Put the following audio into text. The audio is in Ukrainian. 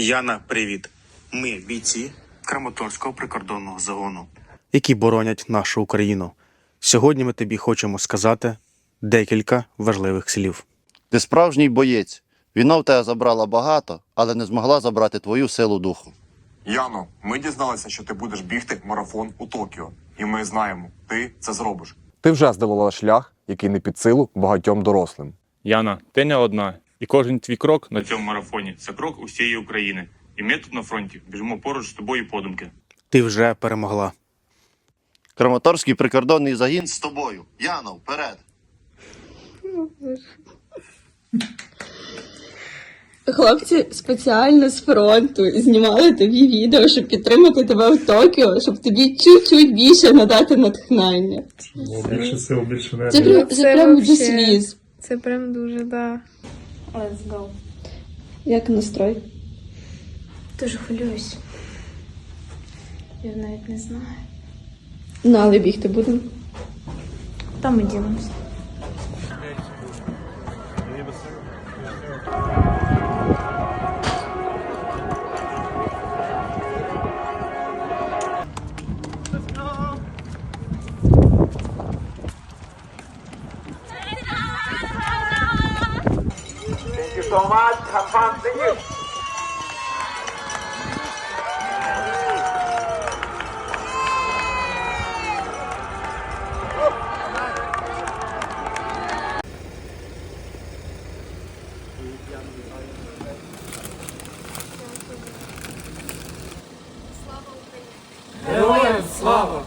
Яна, привіт. Ми бійці Краматорського прикордонного загону, які боронять нашу Україну. Сьогодні ми тобі хочемо сказати декілька важливих слів. Ти справжній боєць. Війна в тебе забрала багато, але не змогла забрати твою силу духу. Яно, ми дізналися, що ти будеш бігти марафон у Токіо. І ми знаємо, ти це зробиш. Ти вже здолала шлях, який не під силу багатьом дорослим. Яна, ти не одна. І кожен твій крок на цьому марафоні це крок усієї України. І ми тут на фронті біжимо поруч з тобою подумки. Ти вже перемогла. Краматорський прикордонний загін з тобою. Яно, вперед! Хлопці спеціально з фронту знімали тобі відео, щоб підтримати тебе в Токіо, щоб тобі чуть-чуть більше надати натхнення. Більше сил, більше Це, прям- Це це прям до сліз. Це прям дуже, да. Let's go. Як настрой? Дуже хвилююсь. Я навіть не знаю. Ну, але бігти будемо. Там ми ділимося. Героям слава!